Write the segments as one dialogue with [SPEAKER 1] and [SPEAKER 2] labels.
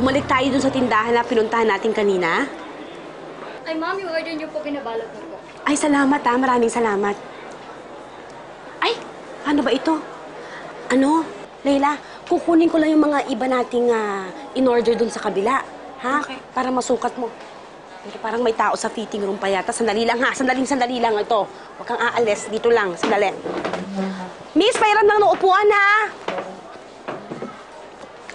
[SPEAKER 1] bumalik tayo dun sa tindahan na pinuntahan natin kanina?
[SPEAKER 2] Ay, ma'am, yung order niyo po binabalot na po.
[SPEAKER 1] Ay, salamat ha. Maraming salamat. Ay, ano ba ito? Ano? Leila, kukunin ko lang yung mga iba nating ah, in-order dun sa kabila. Ha?
[SPEAKER 3] Okay.
[SPEAKER 1] Para masukat mo. Pero parang may tao sa fitting room pa yata. Sandali lang ha. Sandaling sandali lang ito. Huwag kang aalis. Dito lang. Sandali. Miss, pairam lang ng upuan ha.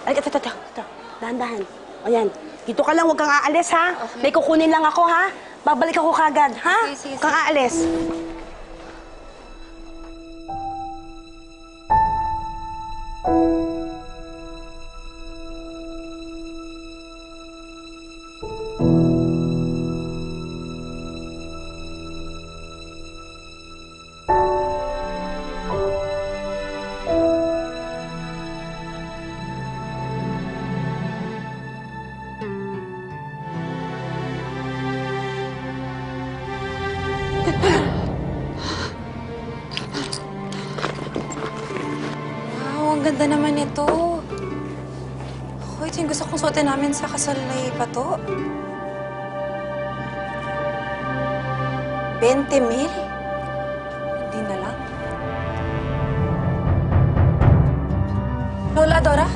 [SPEAKER 1] Ay, ito, ito, ito. ito. Dahan-dahan. O yan. Dito ka lang. Huwag kang aalis ha. May kukunin lang ako ha. Babalik ako kagad, ha?
[SPEAKER 3] Okay,
[SPEAKER 1] Huwag kang aalis.
[SPEAKER 3] Ganda naman ito. Ako, ito gusto kong suotin namin sa kasal na ipato. 20 mil? Hindi na lang. Lola Dora?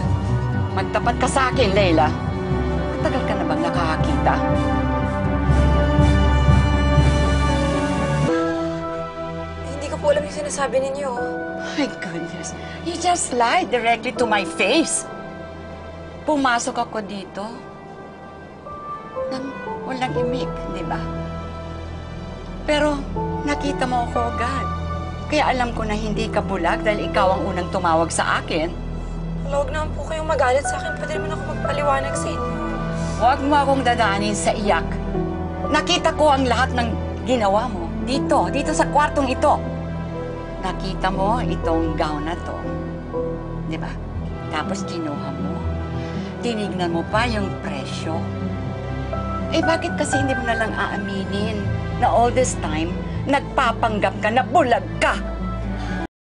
[SPEAKER 4] Magtapat ka sa akin, Leila. Matagal ka na bang nakakakita?
[SPEAKER 3] Sinasabi ninyo.
[SPEAKER 4] My goodness. You just lied directly to my face. Pumasok ako dito nang walang imik, di ba? Pero nakita mo ako agad. Kaya alam ko na hindi ka bulag dahil ikaw ang unang tumawag sa akin.
[SPEAKER 3] Huwag naman po kayong magalit sa akin. Pwede naman ako magpaliwanag sa inyo.
[SPEAKER 4] Huwag mo akong dadaanin sa iyak. Nakita ko ang lahat ng ginawa mo. Dito, dito sa kwartong ito. Nakita mo itong gown na to. Di ba? Tapos kinuha mo. Tinignan mo pa yung presyo. Eh bakit kasi hindi mo na lang aaminin na all this time, nagpapanggap ka na bulag ka?